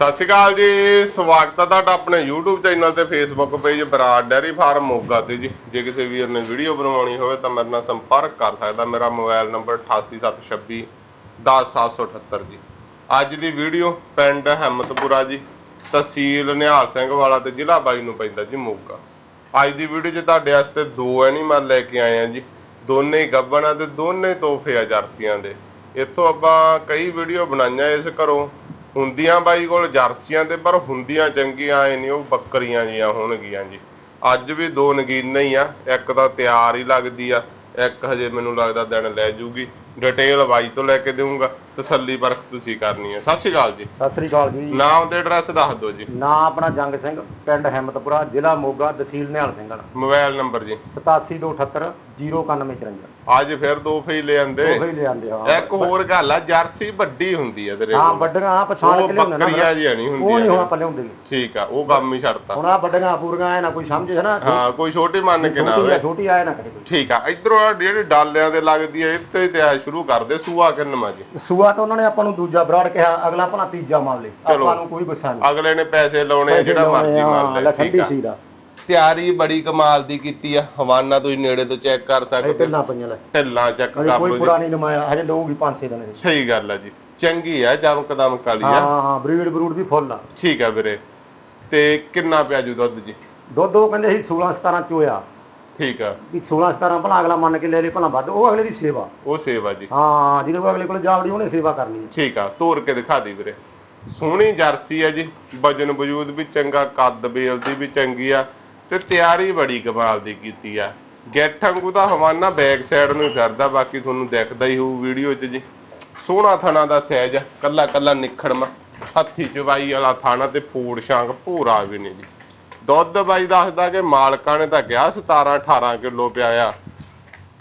ਸਤਿ ਸ਼੍ਰੀ ਅਕਾਲ ਜੀ, ਸਵਾਗਤ ਹੈ ਤੁਹਾਡਾ ਆਪਣੇ YouTube ਚੈਨਲ ਤੇ Facebook page Brar dairy farm Moga ਤੇ ਜੀ। ਜੇ ਕਿਸੇ ਵੀਰ ਨੇ ਵੀਡੀਓ ਬਣਵਾਉਣੀ ਹੋਵੇ ਤਾਂ ਮੇਰੇ ਨਾਲ ਸੰਪਰਕ ਕਰ ਸਕਦਾ। ਮੇਰਾ ਮੋਬਾਈਲ ਨੰਬਰ 8876 10778 ਜੀ। ਅੱਜ ਦੀ ਵੀਡੀਓ ਪਿੰਡ ਹਿੰਮਤਪੁਰਾ ਜੀ, ਤਹਿਸੀਲ ਨਿਹਾਲ ਸਿੰਘ ਵਾਲਾ ਤੇ ਜ਼ਿਲ੍ਹਾ ਬਾਈ ਨੂੰ ਪੈਂਦਾ ਜੀ ਮੋਗਾ। ਅੱਜ ਦੀ ਵੀਡੀਓ 'ਚ ਤੁਹਾਡੇ ਵਾਸਤੇ ਦੋ ਐਨੀਮਲ ਲੈ ਕੇ ਆਏ ਆ ਜੀ। ਦੋਨੇ ਹੀ ਆ ਤੇ ਦੋਨੇ ਤੋਹਫੇ ਆ ਜਰਸੀਆਂ ਦੇ। ਇੱਥੋਂ ਆਪਾਂ ਕਈ ਵੀਡੀਓ ਬਣਾਈਆਂ ਇਸ ਘਰੋਂ। ਹੁੰਦੀਆਂ ਬਾਈ ਕੋਲ ਜਰਸੀਆਂ ਤੇ, ਪਰ ਹੁੰਦੀਆਂ ਚੰਗੀਆਂ, ਐ ਨਹੀਂ ਉਹ ਬੱਕਰੀਆਂ ਜੀਆਂ ਹੋਣਗੀਆਂ ਜੀ। ਅੱਜ ਵੀ ਦੋ ਨਗੀਨੇ ਹੀ ਆ, ਇੱਕ ਤਾਂ ਤਿਆਰ ਹੀ ਲੱਗਦੀ ਆ, ਇੱਕ ਹਜੇ ਮੈਨੂੰ ਲੱਗਦਾ ਦਿਨ ਲੈ ਜੂਗੀ। ਡਿਟੇਲ ਬਾਈ ਤੋਂ ਲੈ ਕੇ ਦੇਵਾਂਗਾ ਤਸੱਲੀ ਪਰਖ ਤੁਸੀਂ ਕਰਨੀ ਹੈ। ਸਤਿ ਸ਼੍ਰੀ ਅਕਾਲ ਜੀ। ਸਤਿ ਸ੍ਰੀ ਅਕਾਲ ਜੀ। ਨਾਮ ਤੇ ਐਡਰੈਸ ਦੱਸ ਦਿਓ ਜੀ। ਨਾਂ ਆਪਣਾ ਜੰਗ ਸਿੰਘ ਪਿੰਡ ਹਿੰਮਤਪੁਰਾ ਜ਼ਿਲ੍ਹਾ ਮੋਗਾ ਤਹਿਸੀਲ ਨਿਹਾਲ ਸਿੰਘਾਂ ਮੋਬਾਈਲ ਨੰਬਰ ਜੀ। 8728 09154 ਅੱਜ ਫਿਰ ਦੋ ਫੇ ਲੈ ਆਂਦੇ। ਉਹ ਹੀ ਲਿਆਂਦੇ ਹਾਂ। ਇੱਕ ਹੋਰ ਗੱਲ ਆ ਜਰਸੀ ਵੱਡੀ ਹੁੰਦੀ ਆ ਤੇਰੇ ਹਾਂ ਕੋਲ। ਵੱਡੀਆਂ ਆ ਪਛਾਣ ਉਹ ਕੇ ਲਿਆਉਂਦੇ ਬੱਕਰੀਆਂ ਜਿਹੀਆਂ ਨਹੀਂ ਉਹ ਨਹੀਂ ਹੁੰਦੀਆਂ ਹੁਣ ਆਪਾਂ ਲਿਆਉਂਦੇ। ਠੀਕ ਆ ਉਹ ਕੰਮ ਹੀ ਛੱਡਤਾ। ਹੁਣ ਆ ਵੱਡੀਆਂ ਪੂਰੀਆਂ ਐ ਨਾ ਕੋਈ ਸਮਝੇ ਹੈ ਨਾ। ਹਾਂ ਕੋਈ ਛੋਟੀ ਮੰਨ ਕੇ ਨਾ ਛੋਟੀ ਆ ਛੋਟੀ ਆਏ ਨਾ ਕਰੇ ਕੋਈ। ਠੀਕ ਆ ਇਧਰੋਂ ਜਿਹੜੀ ਡਾਲਿਆਂ ਤੇ ਲੱਗਦੀ ਹੈ ਇੱਥੇ ਤੇ ਆ ਸ਼ੁਰੂ ਕਰਦੇ ਸੂਆ ਕਿੰਨਵਾਂ ਜੀ? ਸੂਆ ਤਾਂ ਉਹਨਾਂ ਨੇ ਆਪਾਂ ਨੂੰ ਦੂਜਾ ਬਰਾੜ ਕਿਹਾ ਅਗਲਾ ਆਪਣਾ ਤੀਜਾ ਮੰਨ ਲੇ। ਆਪਾਂ ਨੂੰ ਕੋਈ ਗੁੱਸਾ ਨਹੀਂ। ਅਗਲੇ ਨੇ ਪੈਸੇ ਲਾਉਣੇ ਜਿਹੜਾ ਮਰਜ਼ੀ ਮੰਨ ਲੈ ਠੀਕ ਆ। ਸੀ ਦਾ ਤਿਆਰੀ ਬੜੀ ਕਮਾਲ ਦੀ ਕੀਤੀ ਆ ਹਵਾਨਾ ਤੁਸੀਂ ਨੇੜੇ ਤੋਂ ਚੈੱਕ ਕਰ ਸਕਦੇ ਢਿੱਲਾਂ ਪਈਆਂ ਲੈ। ਢਿੱਲਾਂ ਚੈੱਕ ਕਰ ਕੋਈ ਲਓ ਜੀ। ਪੁਰਾਣੀ ਨਮਾਇਆ ਹਜੇ ਲਊਗੀ 5-6 ਦਿਨ ਦੀ। ਸਹੀ ਗੱਲ ਆ ਜੀ। ਚੰਗੀ ਆ ਜਮ ਕਦਮ ਕਾਲੀ ਹਾਂ ਆ। ਹਾਂ ਬਰੀਡ ਬਰੂਡ ਵੀ ਫੁੱਲ ਆ। ਠੀਕ ਆ ਵੀਰੇ। ਤੇ ਕਿੰਨਾ ਪਿਆ ਜੂ ਦੁੱਧ ਜੀ? ਦੁੱਧ ਉਹ ਕਹਿੰਦੇ ਸੀ 16-17 ਚੋਇਆ ਠੀਕ ਆ। ਵੀ 16-17 ਭਲਾ ਅਗਲਾ ਮੰਨ ਕੇ ਲੈ ਲੇ ਭਲਾ ਵੱਧ ਉਹ ਅਗਲੇ ਦੀ ਸੇਵਾ। ਉਹ ਸੇਵਾ ਜੀ। ਹਾਂ ਜਿਹਦੇ ਕੋਲ ਅਗਲੇ ਕੋਲ ਜਾਵੜੀ ਉਹਨੇ ਸੇਵਾ ਕਰਨੀ ਹੈ। ਠੀਕ ਆ ਤੋਰ ਕੇ ਦਿਖਾ ਦੀ ਵੀਰੇ। ਸੋਹਣੀ ਜਰਸੀ ਹੈ ਜੀ ਵਜਨ ਵਜੂਦ ਵੀ ਚੰਗਾ ਕੱਦ ਬੇਲ ਦੀ ਵੀ ਚੰਗੀ ਆ ਤੇ ਤਿਆਰੀ ਬੜੀ ਕਮਾਲ ਦੀ ਕੀਤੀ ਆ। ਗੈਠ ਵਾਂਗੂ ਦਾ ਹਵਾਨਾ ਬੈਕ ਸਾਈਡ ਨੂੰ ਫਿਰਦਾ ਬਾਕੀ ਤੁਹਾਨੂੰ ਦਿਖਦਾ ਹੀ ਹੋਊ ਵੀਡੀਓ 'ਚ ਜੀ। ਸੋਹਣਾ ਥਣਾ ਦਾ ਸਾਈਜ਼ ਕੱਲਾ ਕੱਲਾ ਨਿਖੜਮਾ ਹੱਥੀ ਚਵਾਈ ਵਾਲਾ ਥਾਣਾ ਤੇ ਫੂੜ ਸ਼ਾਂਗ ਭੂਰਾ ਵੀ ਨਹੀਂ ਜੀ। ਦੁੱਧ ਬਾਈ ਦੱਸਦਾ ਕਿ ਮਾਲਕਾਂ ਨੇ ਤਾਂ ਕਿਹਾ 17 18 ਕਿਲੋ ਪਿਆਇਆ।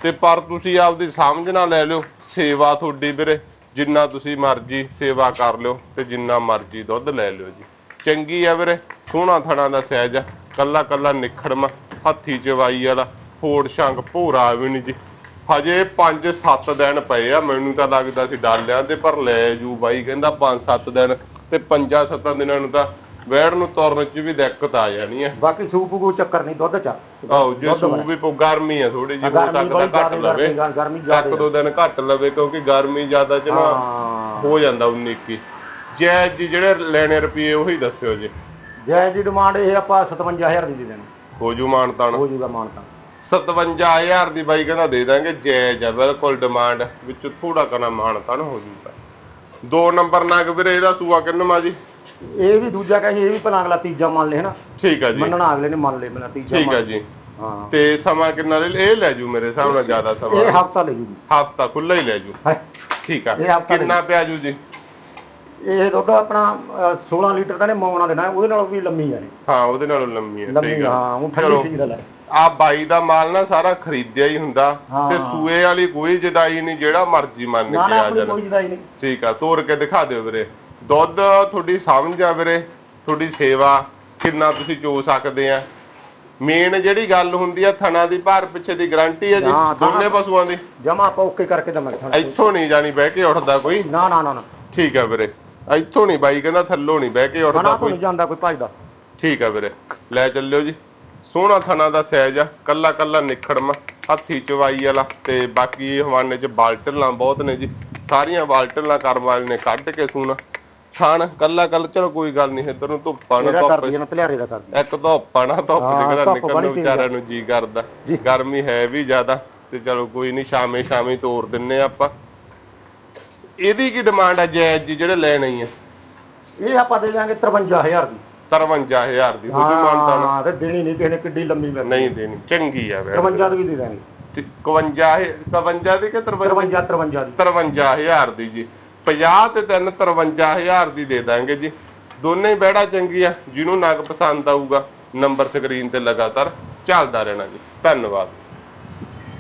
ਤੇ ਪਰ ਤੁਸੀਂ ਆਪਦੀ ਸਮਝ ਨਾਲ ਲੈ ਲਿਓ, ਸੇਵਾ ਤੁਹਾਡੀ ਵੀਰੇ। ਜਿੰਨਾ ਤੁਸੀਂ ਮਰਜ਼ੀ ਸੇਵਾ ਕਰ ਲਿਓ ਤੇ ਜਿੰਨਾ ਮਰਜ਼ੀ ਦੁੱਧ ਲੈ ਲਿਓ ਜੀ। ਚੰਗੀ ਆ ਵੀਰੇ, ਸੋਹਣਾ ਥਣਾ ਦਾ ਸਾਈਜ਼ ਆ। ਕੱਲਾ ਕੱਲਾ ਨਿਖੜਮਾ ਹੱਥੀ ਚਵਾਈ ਵਾਲਾ। ਫੋੜ ਸ਼ੰਗ ਭੋਰਾ ਵੀ ਨਹੀਂ ਜੀ। ਹਜੇ 5-7 ਦਿਨ ਪਏ ਆ, ਮੈਨੂੰ ਤਾਂ ਲੱਗਦਾ ਸੀ ਡਾਲਿਆਂ ਤੇ, ਪਰ ਲੈ ਜੂ ਬਾਈ, ਕਹਿੰਦਾ 5-7 ਦਿਨ ਤੇ 5-7 ਦਿਨਾਂ ਨੂੰ ਤਾਂ ਵੈੜ ਨੂੰ ਤੁਰਨ ਚ ਵੀ ਦਿੱਕਤ ਆ ਜਾਣੀ ਆ। ਬਾਕੀ ਸੂਪ ਕੋ ਚੱਕਰ ਨਹੀਂ ਦੁੱਧ ਚ। ਆਹੋ ਜੇ ਸੂ ਵੀ ਪੋ ਗਰਮੀ ਆ ਥੋੜੀ ਜਿਹੀ ਹੋ ਸਕਦਾ ਬੜੀ ਘੱਟ ਜ਼ਿਆਦਾ ਲਵੇ। ਗਰਮੀ ਗਰਮੀ ਇੱਕ ਜ਼ਿਆਦਾ। ਦੋ ਦਿਨ ਘੱਟ ਲਵੇ ਕਿਉਂਕਿ ਗਰਮੀ ਜ਼ਿਆਦਾ ਚ ਨਾ ਹਾਂ। ਹੋ ਜਾਂਦਾ 19 ਕੀ ਜੈ ਜੀ ਜਿਹੜੇ ਲੈਣੇ ਰੁਪਏ ਉਹੀ ਦੱਸਿਓ ਜੀ। ਜੈ ਜੀ ਡਿਮਾਂਡ ਇਹ ਆਪਾਂ 57000 ਦੀ ਦੇ ਦੇਣੀ। ਹੋ ਜੂ ਮਾਨਤਾਨ। ਹੋ ਜਾਊਗਾ ਮਾਨਤਾ 57000 ਦੀ ਬਾਈ ਕਹਿੰਦਾ ਦੇ ਦਾਂਗੇ ਜਾਇਜ਼ ਆ ਬਿਲਕੁਲ ਡਿਮਾਂਡ। ਵਿੱਚ ਥੋੜਾ ਕਨਾ ਮਾਨਤਾਨ ਹੋ ਜੂਗਾ। ਦੋ ਨੰਬਰ ਨਗ ਵੀਰੇ ਇਹਦਾ ਸੂਆ ਕਿੰਨਵਾ ਜੀ? ਇਹ ਵੀ ਦੂਜਾ ਕਹੇ ਇਹ ਵੀ ਭਲਾ ਅਗਲਾ ਤੀਜਾ ਮੰਨ ਲੇ ਹਨਾ? ਠੀਕ ਆ ਜੀ। ਮੰਨਣਾ ਅਗਲੇ ਨੇ ਮੰਨ ਲੇ ਮੇਰਾ ਤੀਜਾ ਠੀਕ ਆ ਮੰਨ- ਜੀ। ਹਾਂ। ਤੇ ਸਮਾਂ ਕਿੰਨਾ ਲੈ ਇਹ ਲੈ ਜੂ ਮੇਰੇ ਹਿਸਾਬ ਨਾਲ ਜ਼ਿਆਦਾ ਸਮਾਂ। ਇਹ ਹਫਤਾ ਲੈ ਜੂਗੀ ਹਫਤਾ ਖੁੱਲਾ ਹੀ ਲੈ ਜੂ। ਠੀਕ ਆ। ਇਹ ਹਫ਼ਤਾ ਕਿੰਨਾ ਪਿਆ ਜੂ ਜੀ? ਇਹ ਦੁੱਧ ਆਪਣਾ ਅ, 16 ਲੀਟਰ ਦਾ ਨੇ ਮੌਣਾ ਦੇਣਾ ਉਹਦੇ ਨਾਲੋਂ ਵੀ ਲੰਮੀ ਆ ਨੇ ਹਾਂ ਉਹਦੇ ਨਾਲੋਂ ਲੰਮੀ ਹੈ ਲੰਮੀ ਹਾਂ ਉਹ ਠੰਡੀ। ਸੀ ਹੈ ਆ। ਬਾਈ ਦਾ ਮਾਲ ਨਾ ਸਾਰਾ ਖਰੀਦਿਆ ਹੀ ਹੁੰਦਾ ਹਾਂ। ਤੇ ਸੂਏ ਵਾਲੀ ਕੋਈ ਜਦਾਈ ਨਹੀਂ ਜਿਹੜਾ ਮਰਜ਼ੀ ਮੰਨ ਨਾ ਕੇ ਨਾ ਆ ਆਪਣੀ ਜਾਣ। ਕੋਈ ਜਦਾਈ ਨਹੀਂ। ਠੀਕ ਆ ਤੋੜ ਕੇ ਦਿਖਾ ਦਿਓ ਵੀਰੇ। ਦੁੱਧ ਤੁਹਾਡੀ ਸਮਝ ਆ ਵੀਰੇ ਤੁਹਾਡੀ ਸੇਵਾ ਕਿੰਨਾ ਤੁਸੀਂ ਚੋ ਸਕਦੇ ਆ। ਮੇਨ ਜਿਹੜੀ ਗੱਲ ਹੁੰਦੀ ਆ ਥਣਾ ਦੀ ਭਾਰ ਪਿੱਛੇ ਦੀ ਗਾਰੰਟੀ ਹੈ ਜੀ ਹਾਂ, ਥਣਾ- ਦੋਨੇ ਪਸ਼ੂਆਂ ਦੀ। ਜਮਾ ਆਪਾਂ ਓਕੇ ਕਰਕੇ ਦਵਾਂਗੇ ਇੱਥੋਂ ਨਹੀਂ ਜਾਣੀ ਬਹਿ ਕੇ ਉੱਠਦਾ ਕੋਈ। ਨਾ ਨਾ ਨਾ ਨਾ। ਠੀਕ ਆ ਵੀਰੇ। ਇੱਥੋਂ ਨਹੀਂ ਬਾਈ ਕਹਿੰਦਾ ਥੱਲੋਂ ਨਹੀਂ ਬਹਿ ਕੇ ਉੱਠਦਾ ਤੋਂ ਕੋਈ। ਨਹੀਂ ਜਾਂਦਾ ਕੋਈ ਭਜਦਾ ਠੀਕ ਆ ਵੀਰੇ। ਲੈ ਚੱਲਿਓ ਜੀ। ਸੋਹਣਾ ਥਣਾ ਦਾ ਸਾਈਜ਼ ਆ ਕੱਲਾ ਕੱਲਾ ਨਿਖੜਮਾ ਹੱਥੀ ਚਵਾਈ ਵਾਲਾ ਤੇ ਬਾਕੀ ਹਵਾਨੇ ਚ ਬਾਲਟਲਾਂ ਬਹੁਤ ਨੇ ਜੀ। ਸਾਰੀਆਂ ਬਾਲਟਲਾਂ ਕਰਮ ਵਾਲੇ ਨੇ ਕੱਢ ਕੇ ਸੂਣਾ। ਥਣ ਕੱਲਾ ਕੱਲ ਚਲੋ ਕੋਈ ਗੱਲ ਨਹੀਂ ਇੱਧਰ ਨੂੰ ਧੁੱਪਾਂ ਨਾ ਇਹਦਾ ਧੁੱਪ ਕਰਦੀ ਹੈ ਨਾ ਭਲਿਆਰੇ ਦਾ ਕਰਦੀ ਇੱਕ ਧੁੱਪਾਂ ਨਾ ਧੁੱਪ ਹਾਂ, ਨਿਕਲਣ ਧੁੱਪ ਨਿਕਲਣ ਬੜੀ ਨੂੰ ਤੇਜ਼ ਵਿਚਾਰਿਆਂ ਨੂੰ ਜੀ ਕਰਦਾ। ਗਰਮੀ ਹੈ ਵੀ ਜ਼ਿਆਦਾ ਤੇ ਚਲੋ ਕੋਈ ਨਹੀਂ ਸ਼ਾਮੇ ਸ਼ਾਮੇ ਤੋਰ ਦਿੰਨੇ ਆਪਾਂ। ਇਹਦੀ ਕੀ ਡਿਮਾਂਡ ਆ ਜਾਇਜ਼ ਜੀ ਜਿਹੜੇ ਲੈਣੇ ਹੀ ਆ? ਇਹ ਆਪਾਂ ਦੇ ਦਾਂਗੇ 53000 ਦੀ। 53000 ਦੀ ਹੋ ਜੂ ਮਾਨਤਾ ਹਾਂ ਤੇ ਦੇਣੀ ਨਹੀਂ ਕਿਸੇ ਨੇ ਕਿੱਡੀ ਲੰਮੀ ਮਿਲ ਨਹੀਂ ਦੇਣੀ ਚੰਗੀ ਆ ਵੈਸੇ। 53 ਦੀ ਵੀ ਦੇ ਦਾਂਗੇ 51 52 ਦੀ ਕਿ 53 53 53 ਦੀ। 53000 ਦੀ ਜੀ। 50 ਤੇ 3 53000 ਦੀ ਦੇ ਦਾਂਗੇ ਜੀ। ਦੋਨੇ ਹੀ ਬਹਿੜਾ ਚੰਗੀ ਆ ਜਿਹਨੂੰ ਨਗ ਪਸੰਦ ਆਊਗਾ ਨੰਬਰ ਸਕਰੀਨ ਤੇ ਲਗਾਤਾਰ ਚੱਲਦਾ ਰਹਿਣਾ ਜੀ। ਧੰਨਵਾਦ।